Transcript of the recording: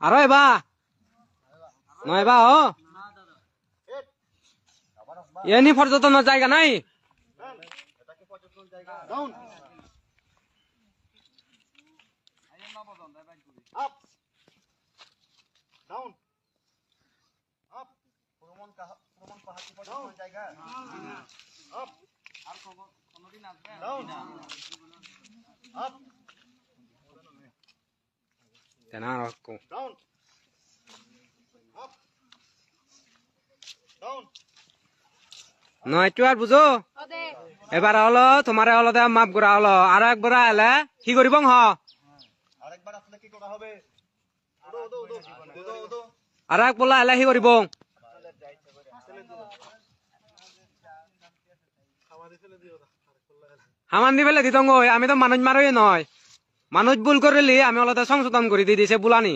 আরো এবা নয় বা ও এনি পর্যটনের জায়গা নাই ডাউন আপ ডাউন আপ তেনা রাখো ডাউন আপ ডাউন নয় আর বুঝো এবার হলো তোমার হলো দে মাপ করা হলো আর একবার এলে কি করিব হ? আর এক বলা এলে কি করিব হামান দি ফেলে দিতঙ্গ আমি তো মানুষ মারই নয় মানুষ ভুল করিলি আমি আলাদা সংশোধন করে দিয়ে দিয়েছে বুলানি।